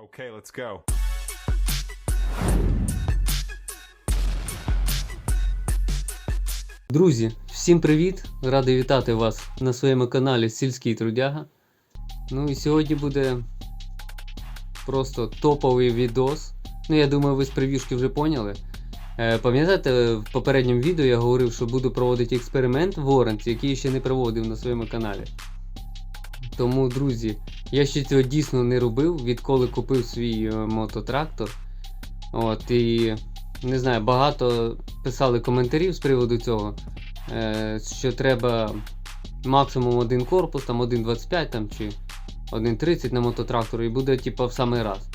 Okay, let's go. Друзі, всім привіт! Радий вітати вас на своєму каналі Сільський Трудяга. Ну і сьогодні буде просто топовий відос. Ну, я думаю, ви з прев'юшки вже поняли. Е, пам'ятаєте, в попередньому відео я говорив, що буду проводити експеримент в Оранці, який я ще не проводив на своєму каналі. Тому, друзі, я ще цього дійсно не робив, відколи купив свій е, мототрактор. От, і не знаю, багато писали коментарів з приводу цього, е, що треба максимум один корпус, там 1.25 там, чи 1.30 на мототрактору, і буде типу, в самий раз.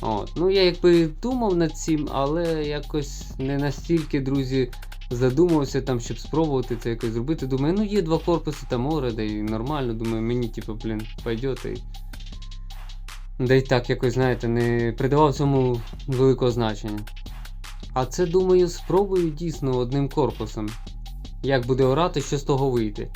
От. Ну, я якби думав над цим, але якось не настільки, друзі, задумався там, щоб спробувати це якось зробити. Думаю, ну є два корпуси там Ореда і нормально. Думаю, мені, типу, блін, пойдет. І... Да й так якось, знаєте, не придавав цьому великого значення. А це, думаю, спробую дійсно одним корпусом. Як буде орати, що з того вийде.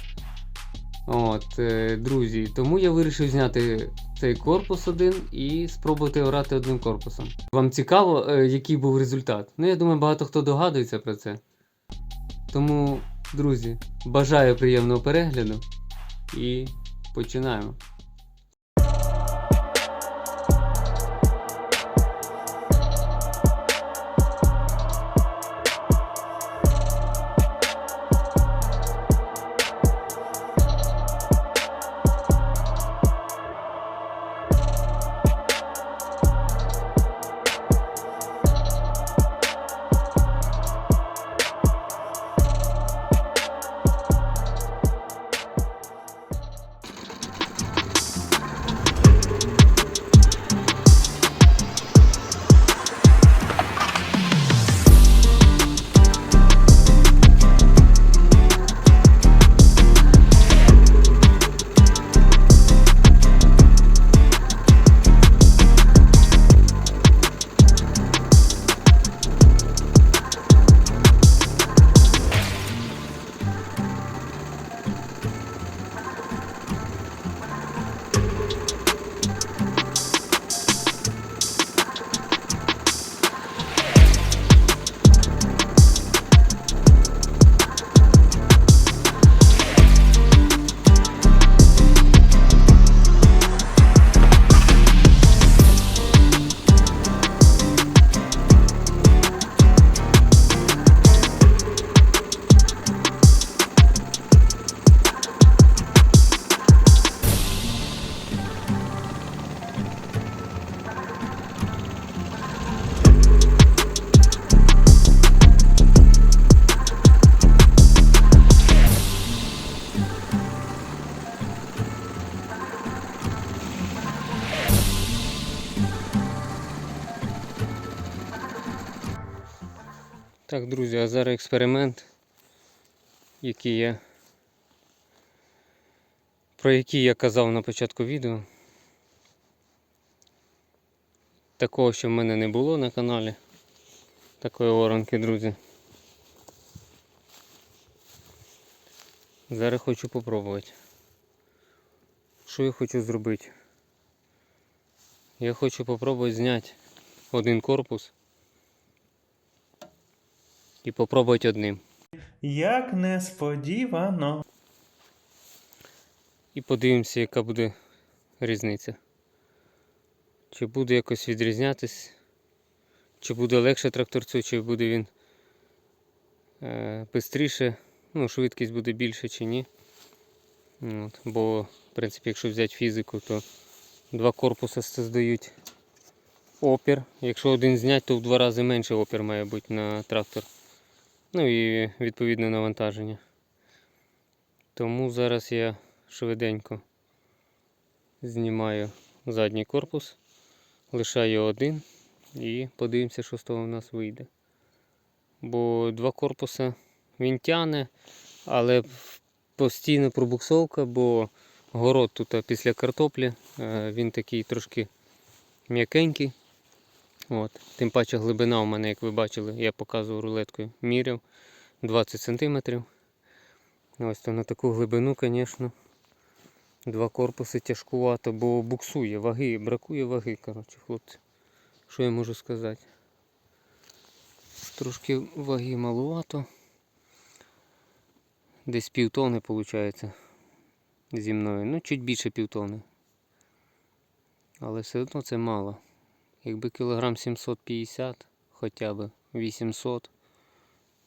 От, е, друзі, тому я вирішив зняти цей корпус один і спробувати орати одним корпусом. Вам цікаво, е, який був результат? Ну, я думаю, багато хто догадується про це. Тому, друзі, бажаю приємного перегляду і починаємо. Так, друзі, а зараз експеримент, який я. Про який я казав на початку відео. Такого, що в мене не було на каналі. Такої оранки, друзі. Зараз хочу попробувати. Що я хочу зробити? Я хочу попробувати зняти один корпус і попробувати одним. Як несподівано. І подивимося, яка буде різниця. Чи буде якось відрізнятись, чи буде легше тракторцю, чи буде він е, швидше, ну, швидкість буде більше чи ні. От. Бо, в принципі, якщо взяти фізику, то два корпуси создають опір. Якщо один зняти, то в два рази менше опір має бути на трактор. Ну і відповідне навантаження. Тому зараз я швиденько знімаю задній корпус, лишаю один і подивимося, що з того в нас вийде. Бо два корпуси він тяне, але постійно пробуксовка, бо город тут після картоплі, е, він такий трошки м'якенький. От. Тим паче глибина у мене, як ви бачили, я показував рулеткою, міряв 20 см. Ось то на таку глибину, звісно, Два корпуси тяжкувато, бо буксує, ваги, бракує ваги, коротше, хлопці. Що я можу сказати? Трошки ваги малувато. Десь півтони виходить зі мною. Ну, чуть більше півтони. Але все одно це мало. Якби кілограм 750, хоча б 800,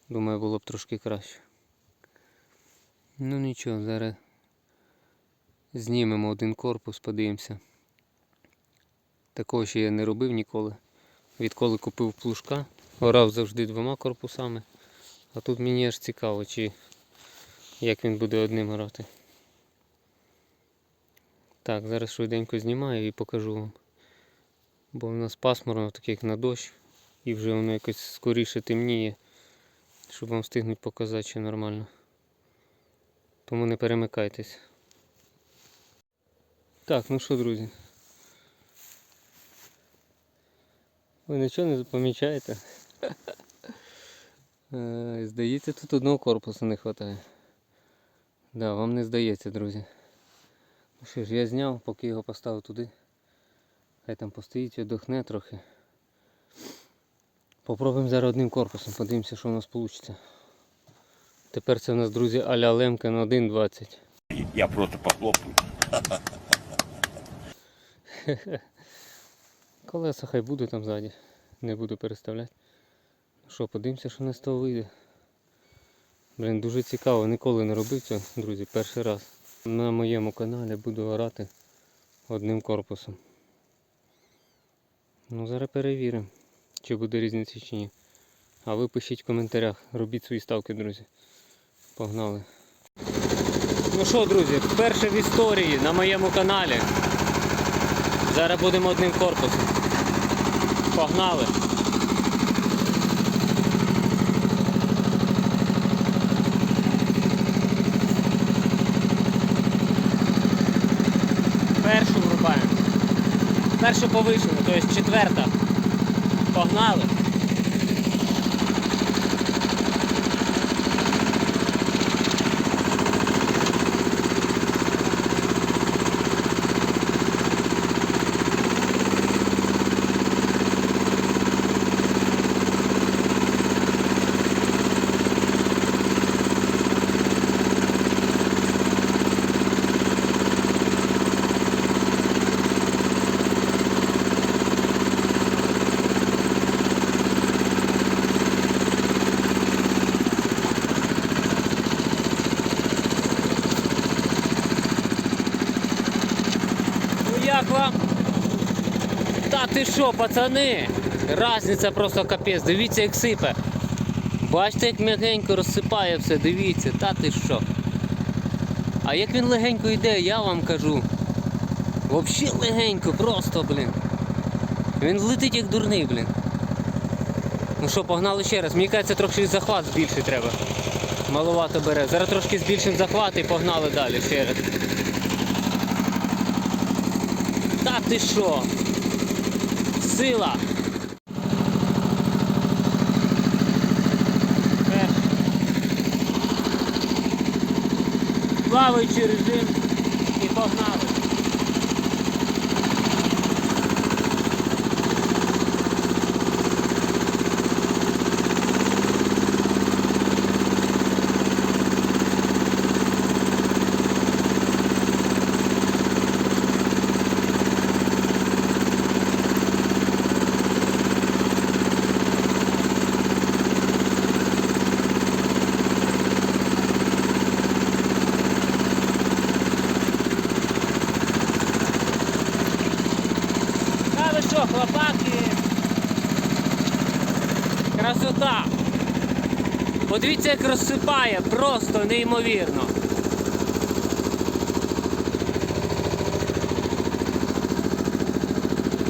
думаю, було б трошки краще. Ну нічого, зараз знімемо один корпус, подивимося. Такого ще я не робив ніколи. Відколи купив плужка, орав завжди двома корпусами. А тут мені аж цікаво, чи як він буде одним орати. Так, зараз швиденько знімаю і покажу вам. Бо в нас пасмурно, так як на дощ, і вже воно якось скоріше темніє, щоб вам встигнуть показати, що нормально. Тому не перемикайтесь. Так, ну що, друзі? Ви нічого не помічаєте? Е, Здається, тут одного корпусу не вистачає. Да, вам не здається, друзі. Ну що ж, я зняв, поки його поставив туди. Хай там постоїть, віддохне трохи. Попробуємо зараз одним корпусом, подивимося, що у нас вийде. Тепер це у нас, друзі, аля лемка на 1.20. Я просто похлопаю. Колеса хай будуть там ззаді. Не буду переставляти. Ну що, подивимося, що у нас з того вийде. Блін, дуже цікаво, ніколи не робив цього, друзі, перший раз. На моєму каналі буду орати одним корпусом. Ну, зараз перевіримо, чи буде різниця чи ні. А ви пишіть в коментарях, робіть свої ставки, друзі. Погнали. Ну що, друзі, вперше в історії на моєму каналі. Зараз будемо одним корпусом. Погнали. Першу врубаємо. Першу повишену, тобто четверта. Погнали. Ну як вам? Що, пацани? Разниця просто капець, дивіться як сипе. Бачите, як м'ягенько розсипає все, дивіться, та ти що. А як він легенько йде, я вам кажу. Взагалі легенько, просто, блін. Він летить як дурний, блін. Ну що, погнали ще раз. Мені кажеться, трохи захват збільшити треба. Маловато бере. Зараз трошки збільшимо захват і погнали далі ще раз. Та ти що? Сила! Е. Плаваючий режим і погнали. Та ви що, хлопаки? Красота! Подивіться, як розсипає, просто неймовірно.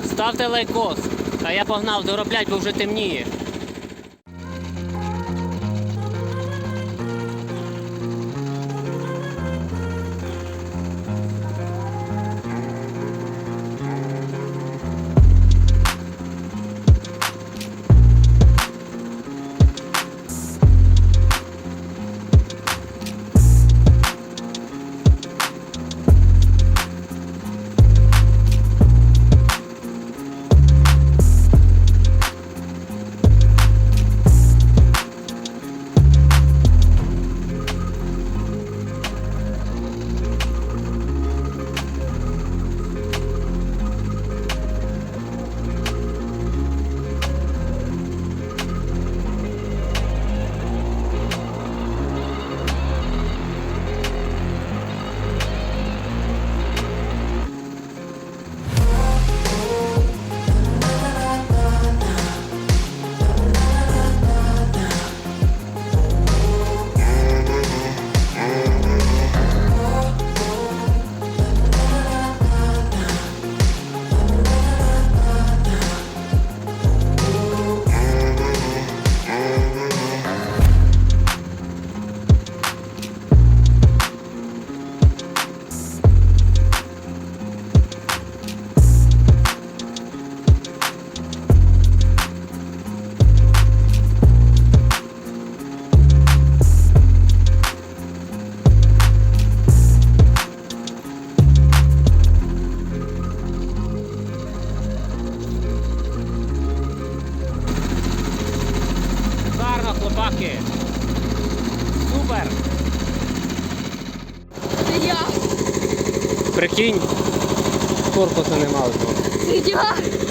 Ставте лайкос, а я погнав дороблять, бо вже темніє.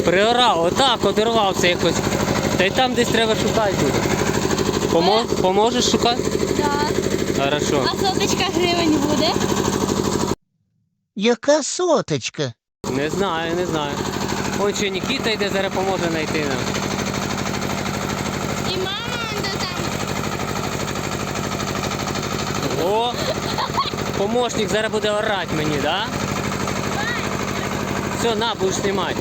Приорав, отак одірвався якось. Та й там десь треба шукати буде. Помо... Поможеш шукати? Так. Хорошо. А соточка гривень буде? Яка соточка? Не знаю, не знаю. Ой, що Нікіта йде, зараз поможе знайти нам. І мама де там. О! Помощник зараз буде орати мені, да? Все, на, будеш знімати.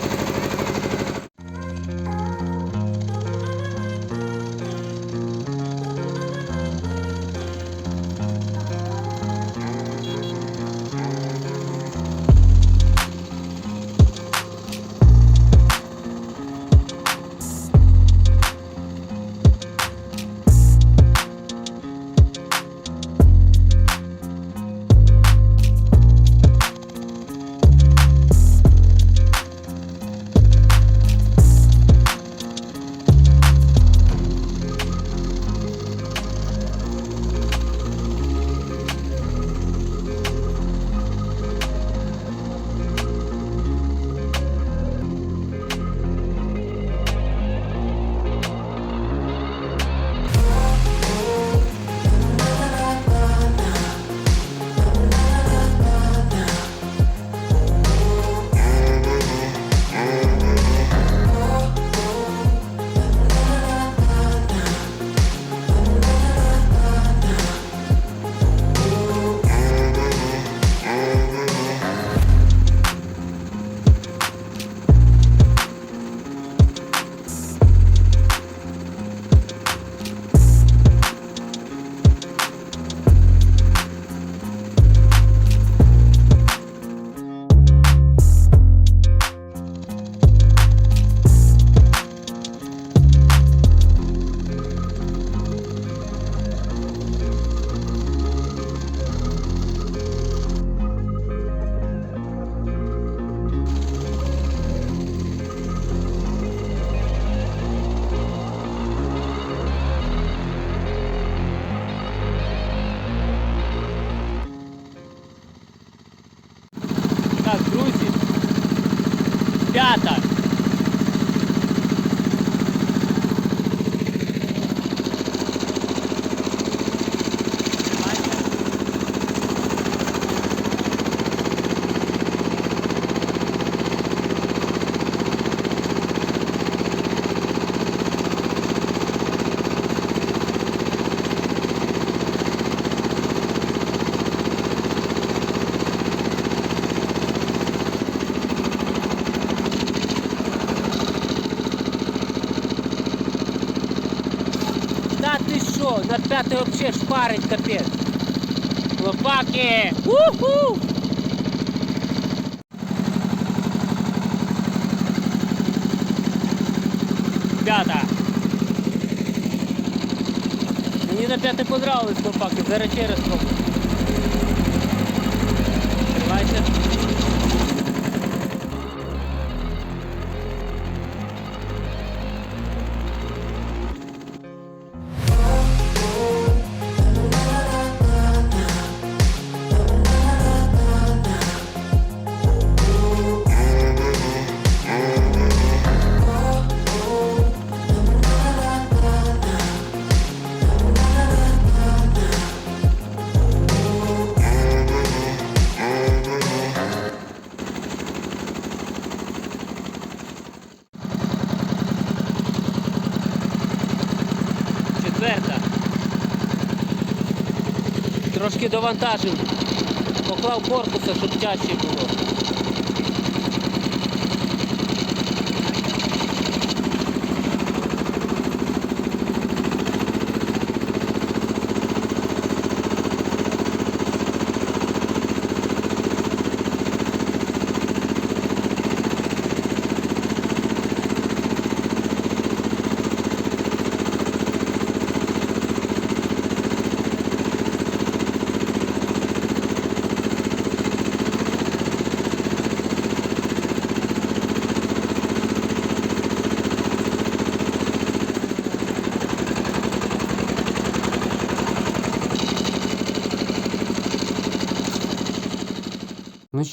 На п'ятий взагалі шпарить капець. Хлопаки! Уху! П'ята. Мені на п'яте понравилось, хлопаки, зараз ще раз спробую. Тривайте. Трошки довантажив. Поклав корпуса, щоб тяжче було.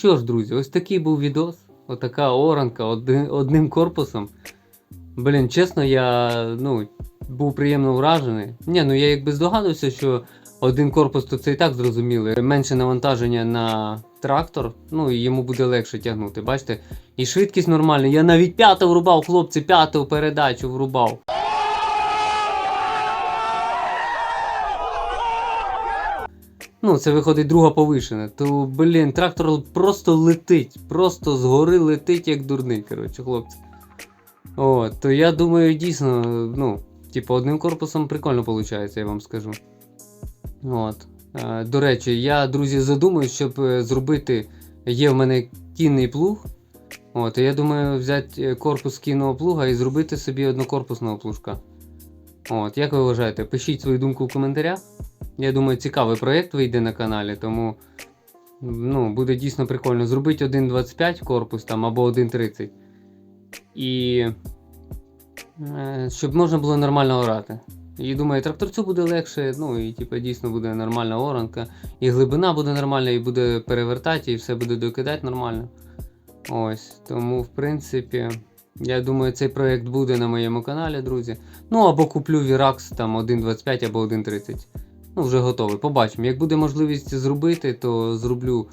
Що ж, друзі, ось такий був відос. Отака оранка одним корпусом. Блін, чесно, я ну, був приємно вражений. Ні, ну я якби здогадувався, що один корпус, то це і так зрозуміло. Менше навантаження на трактор, ну і йому буде легше тягнути. Бачите? І швидкість нормальна. Я навіть п'яту врубав, хлопці, п'яту передачу врубав. Ну, це виходить друга повишена. То, блін, трактор просто летить. Просто згори летить, як дурний, коротше, хлопці. От, то я думаю, дійсно, ну, типу, одним корпусом прикольно виходить, я вам скажу. От. Е, До речі, я, друзі, задумую, щоб е, зробити. Є в мене кінний плуг. От, і я думаю, взяти е, корпус кінного плуга і зробити собі однокорпусного плужка. От, як ви вважаєте? Пишіть свою думку в коментарях. Я думаю, цікавий проєкт вийде на каналі, тому ну, буде дійсно прикольно. Зробити 1.25 корпус там або 1.30. І е, щоб можна було нормально орати. І думаю, тракторцю буде легше, ну і типу, дійсно буде нормальна оранка, і глибина буде нормальна, і буде перевертати, і все буде докидати нормально. Ось. Тому, в принципі, я думаю, цей проєкт буде на моєму каналі, друзі. Ну або куплю Virax там 1.25 або 1.30. Ну, вже готовий. Побачимо. Як буде можливість зробити, то зроблю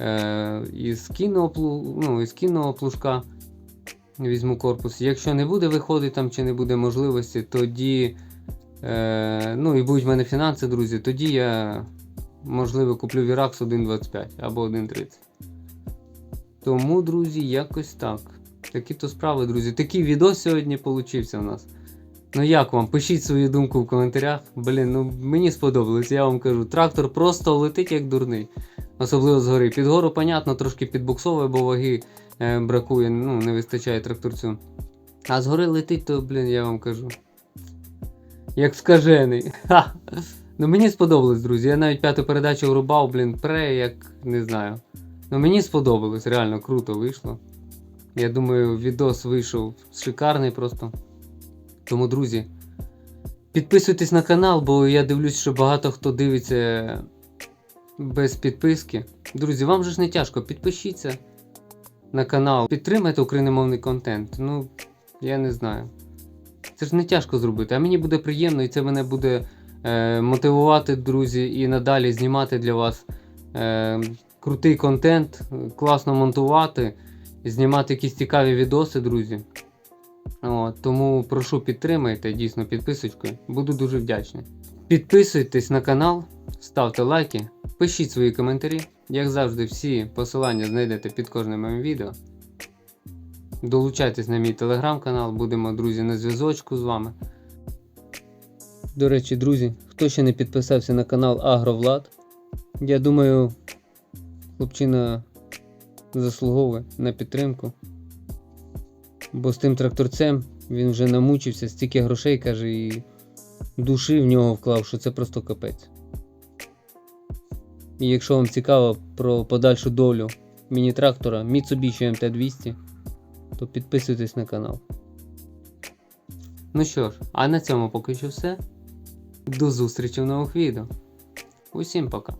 е, із кінного, плу, ну, із кінного плужка. Візьму корпус. Якщо не буде виходити там чи не буде можливості, тоді. Е, ну і будуть в мене фінанси, друзі, тоді я можливо куплю Virax 1.25 або 1.30. Тому, друзі, якось так. Такі то справи, друзі. Такий відео сьогодні получився у нас. Ну як вам? Пишіть свою думку в коментарях. Блін, ну мені сподобалось, я вам кажу. Трактор просто летить як дурний. Особливо згори. Під гору, понятно, трошки підбуксовує, бо ваги е, бракує, ну, не вистачає тракторцю. А згори летить, то, блін, я вам кажу. Як скажений. Ха! Ну мені сподобалось, друзі. Я навіть п'яту передачу врубав, блін, пре, як не знаю. Ну мені сподобалось, реально круто вийшло. Я думаю, відос вийшов шикарний просто. Тому, друзі, підписуйтесь на канал, бо я дивлюсь, що багато хто дивиться без підписки. Друзі, вам же ж не тяжко, підпишіться на канал, підтримайте україномовний контент. Ну, я не знаю. Це ж не тяжко зробити, а мені буде приємно і це мене буде е, мотивувати, друзі, і надалі знімати для вас е, крутий контент, класно монтувати, знімати якісь цікаві відоси, друзі. От, тому прошу підтримайте, дійсно підписочкою. Буду дуже вдячний. Підписуйтесь на канал, ставте лайки, пишіть свої коментарі. Як завжди, всі посилання знайдете під кожним моїм відео. Долучайтесь на мій телеграм-канал, будемо, друзі, на зв'язочку з вами. До речі, друзі, хто ще не підписався на канал Агровлад, я думаю, хлопчина заслуговує на підтримку. Бо з тим тракторцем він вже намучився, стільки грошей, каже, і душі в нього вклав, що це просто капець. І якщо вам цікаво про подальшу долю міні-трактора Mitsubishi MT200, то підписуйтесь на канал. Ну що ж, а на цьому поки що все. До зустрічі в нових відео. Усім пока.